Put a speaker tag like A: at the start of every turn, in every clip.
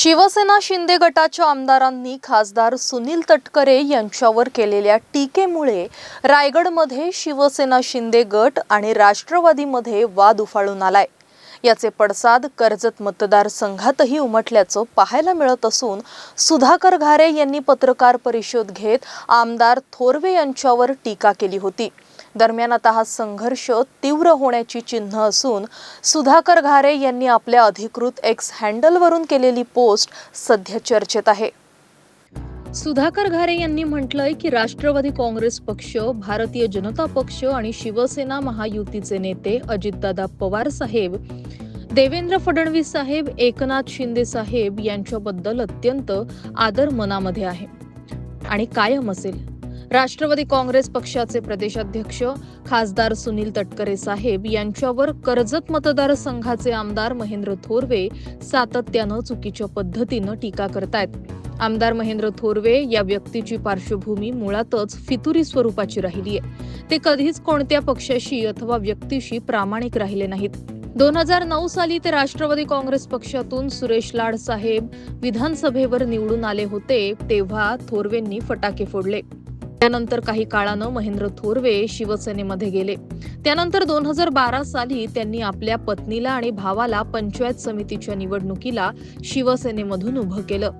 A: शिवसेना शिंदे गटाच्या आमदारांनी खासदार सुनील तटकरे यांच्यावर केलेल्या टीकेमुळे रायगडमध्ये शिवसेना शिंदे गट आणि राष्ट्रवादीमध्ये वाद उफाळून आलाय. याचे पडसाद कर्जत मतदारसंघातही उमटल्याचं पाहायला मिळत असून सुधाकर घारे यांनी पत्रकार परिषद घेत आमदार थोरवे यांच्यावर टीका केली होती. दरम्यान आता हा संघर्ष तीव्र होण्याची चिन्ह असून सुधाकर घारे यांनी आपल्या अधिकृत एक्स हँडलवरून केलेली पोस्ट सध्या चर्चेत आहे. सुधाकर घारे यांनी म्हटलंय की राष्ट्रवादी काँग्रेस पक्ष भारतीय जनता पक्ष आणि शिवसेना महायुतीचे नेते अजितदादा पवार साहेब देवेंद्र फडणवीस साहेब एकनाथ शिंदे साहेब यांच्याबद्दल अत्यंत आदर मनामध्ये आहे. आणि कायम असेल. राष्ट्रवादी काँग्रेस पक्षाचे प्रदेशाध्यक्ष खासदार सुनील तटकरे साहेब यांच्यावर कर्जत मतदारसंघाचे आमदार महेंद्र थोरवे सातत्यानं चुकीच्या पद्धतीनं टीका करतायत. आमदार महेंद्र थोरवे या व्यक्तीची पार्श्वभूमी मुळातच फितुरी स्वरूपाची राहिली आहे. ते कधीच कोणत्या पक्षाशी अथवा व्यक्तीशी प्रामाणिक राहिले नाहीत. दोन हजार नऊ साली ते राष्ट्रवादी काँग्रेस पक्षातून सुरेश लाड साहेब विधानसभेवर निवडून आले होते तेव्हा थोरवेंनी फटाके फोडले. त्यानंतर काही काळानं महेंद्र थोरवे शिवसेनेमध्ये गेले. त्यानंतर दोन हजार बारा साली त्यांनी आपल्या पत्नीला आणि भावाला पंचायत समितीच्या निवडणुकीला शिवसेनेमधून उभं केलं.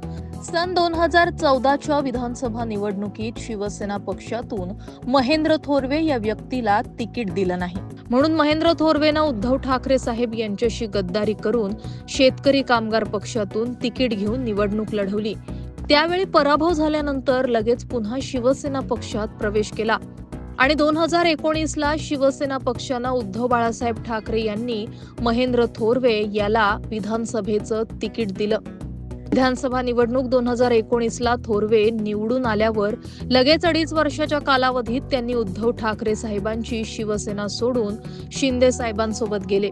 A: सन दोन हजार चौदाच्या विधानसभा निवडणुकीत शिवसेना पक्षातून महेंद्र थोरवे या व्यक्तीला तिकीट दिलं नाही. म्हणून महेंद्र थोरवेनं उद्धव ठाकरे साहेब यांच्याशी गद्दारी करून शेतकरी कामगार पक्षातून तिकीट घेऊन निवडणूक लढवली. त्यावेळी पराभव झाल्यानंतर लगेच पुन्हा शिवसेना पक्षात प्रवेश केला. आणि दोन हजार एकोणीसला शिवसेना पक्षानं उद्धव बाळासाहेब ठाकरे यांनी महेंद्र थोरवे याला विधानसभेचं तिकीट दिलं. विधानसभा निवडणूक दोन हजार एकोणीसला थोरवे निवडून आल्यावर लगेच अडीच वर्षाच्या कालावधीत त्यांनी उद्धव ठाकरे साहेबांची शिवसेना सोडून शिंदे साहेबांसोबत गेले.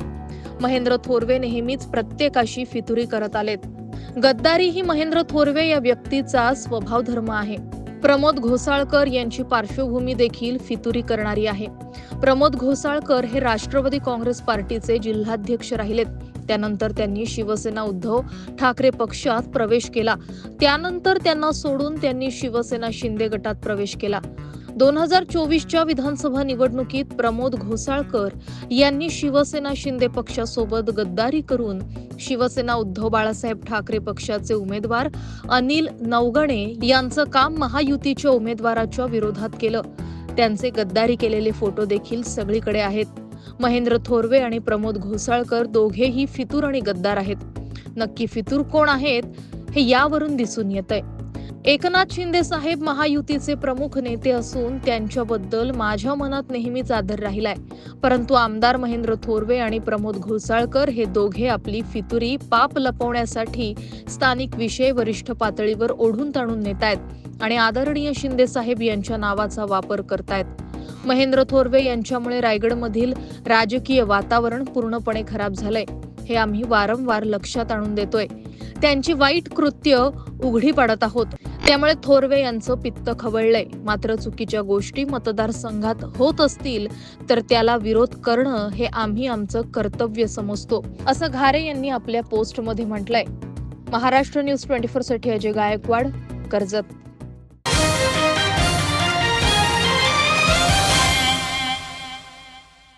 A: महेंद्र थोरवे नेहमीच प्रत्येकाशी फितुरी करत आलेत. गद्दारी ही महेंद्र थोरवे या व्यक्तीचा स्वभाव धर्म आहे. प्रमोद घोसाळकर यांची पार्श्वभूमी देखील फितुरी करणारी आहे. प्रमोद घोसाळकर हे राष्ट्रवादी काँग्रेस पार्टीचे जिल्हाध्यक्ष राहिलेत. त्यानंतर त्यांनी शिवसेना उद्धव ठाकरे पक्षात प्रवेश केला. त्यानंतर त्यांना सोडून त्यांनी शिवसेना शिंदे गटात प्रवेश केला. दोन हजार चोवीसच्या विधानसभा निवडणुकीत प्रमोद घोसाळकर यांनी शिवसेना शिंदे पक्षासोबत गद्दारी करून शिवसेना उद्धव बाळासाहेब ठाकरे पक्षाचे उमेदवार अनिल नवगणे यांचं काम महायुतीच्या उमेदवाराच्या विरोधात केलं. त्यांचे गद्दारी केलेले फोटो देखील सगळीकडे आहेत. महेंद्र थोरवे आणि प्रमोद घोसाळकर दोघेही फितूर आणि गद्दार आहेत. नक्की फितूर कोण आहेत हे यावरून दिसून येत आहे एकनाथ शिंदे साहेब महायुतीचे प्रमुख नेते असून त्यांच्याबद्दल माझ्या मनात नेहमीच आदर राहिलाय. परंतु आमदार महेंद्र थोरवे आणि प्रमोद घोसाळकर हे दोघे आपली फितुरी पाप लपवण्यासाठी स्थानिक विषय वरिष्ठ पातळीवर ओढून ताणून नेत आहेत आणि आदरणीय शिंदे साहेब यांच्या नावाचा वापर करतायत. महेंद्र थोरवे यांच्यामुळे रायगडमधील राजकीय वातावरण पूर्णपणे खराब झालंय. हे आम्ही वारंवार लक्षात आणून देतोय. त्यांची वाईट कृत्य उघडी पाडत आहोत. त्यामुळे थोरवे यांचं पित्त खवळलंय. मात्र चुकीच्या गोष्टी मतदारसंघात होत असतील तर त्याला विरोध करणं हे आम्ही आमचं कर्तव्य समजतो असं घारे यांनी आपल्या पोस्टमध्ये म्हटलंय. महाराष्ट्र न्यूज ट्वेंटी फोरसाठी अजय गायकवाड कर्जत.